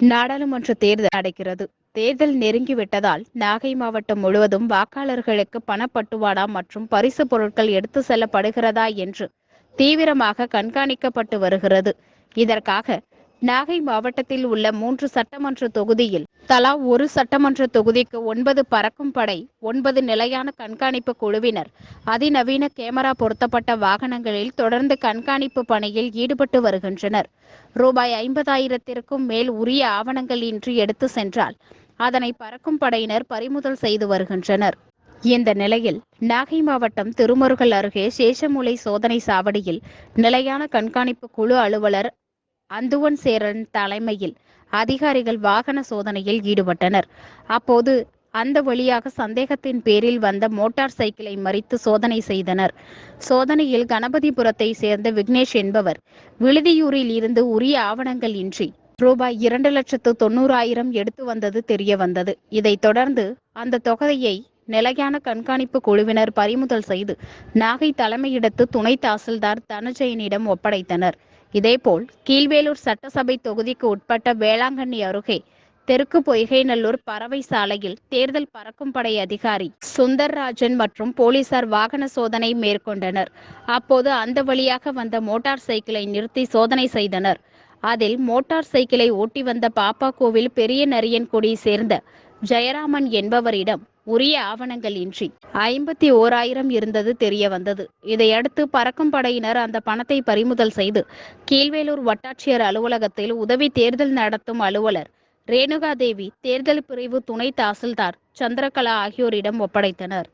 நாடாளுமன்ற தேர்தல் நடக்கிறது தேர்தல் நெருங்கிவிட்டதால் நாகை மாவட்டம் முழுவதும் வாக்காளர்களுக்கு பணப்பட்டுவாடா மற்றும் பரிசு பொருட்கள் எடுத்து செல்லப்படுகிறதா என்று தீவிரமாக கண்காணிக்கப்பட்டு வருகிறது. இதற்காக நாகை மாவட்டத்தில் உள்ள மூன்று சட்டமன்ற தொகுதியில் தலா ஒரு சட்டமன்ற தொகுதிக்கு ஒன்பது பறக்கும் படை ஒன்பது நிலையான கண்காணிப்பு குழுவினர் அதிநவீன கேமரா பொருத்தப்பட்ட வாகனங்களில் தொடர்ந்து கண்காணிப்பு பணியில் ஈடுபட்டு வருகின்றனர். ரூபாய் ஐம்பதாயிரத்திற்கும் மேல் உரிய ஆவணங்கள் இன்றி எடுத்து சென்றால் அதனை பறக்கும் படையினர் பறிமுதல் செய்து வருகின்றனர். இந்த நிலையில் நாகை மாவட்டம் திருமருகல் அருகே சேஷமூலை சோதனை சாவடியில் நிலையான கண்காணிப்பு குழு அலுவலர் அந்துவன் சேரன் தலைமையில் அதிகாரிகள் வாகன சோதனையில் ஈடுபட்டனர். அப்போது அந்த வழியாக சந்தேகத்தின் பேரில் வந்த மோட்டார் சைக்கிளை மறித்து சோதனை செய்தனர். சோதனையில் கணபதிபுரத்தை சேர்ந்த விக்னேஷ் என்பவர் விழுதியூரில் இருந்து உரிய ஆவணங்கள் இன்றி ரூபாய் இரண்டு லட்சத்து தொண்ணூறாயிரம் எடுத்து வந்தது தெரிய வந்தது. இதைத் தொடர்ந்து அந்த தொகையை நிலையான கண்காணிப்பு குழுவினர் பறிமுதல் செய்து நாகை தலைமையிடத்து துணை தாசில்தார் தனஜெயனிடம் ஒப்படைத்தனர். இதேபோல் கீழ்வேலூர் சட்டசபை தொகுதிக்கு உட்பட்ட வேளாங்கண்ணி அருகே தெற்கு பொய்கைநல்லூர் பறவை சாலையில் தேர்தல் பறக்கும் படை அதிகாரி சுந்தர்ராஜன் மற்றும் போலீசார் வாகன சோதனை மேற்கொண்டனர். அப்போது அந்த வழியாக வந்த மோட்டார் சைக்கிளை நிறுத்தி சோதனை செய்தனர். அதில் மோட்டார் சைக்கிளை ஓட்டி வந்த பாப்பா கோவில் பெரிய நரியன்குடியை சேர்ந்த ஜெயராமன் என்பவரிடம் உரிய ஆவணங்கள் இன்றி. ஐம்பத்தி ஓராயிரம் இருந்தது தெரிய வந்தது. இதையடுத்து பறக்கும் படையினர் அந்த பணத்தை பறிமுதல் செய்து கீழ்வேலூர் வட்டாட்சியர் அலுவலகத்தில் உதவி தேர்தல் நடத்தும் அலுவலர் ரேணுகாதேவி தேர்தல் பிரிவு துணை தாசில்தார் சந்திரகலா ஆகியோரிடம் ஒப்படைத்தனர்.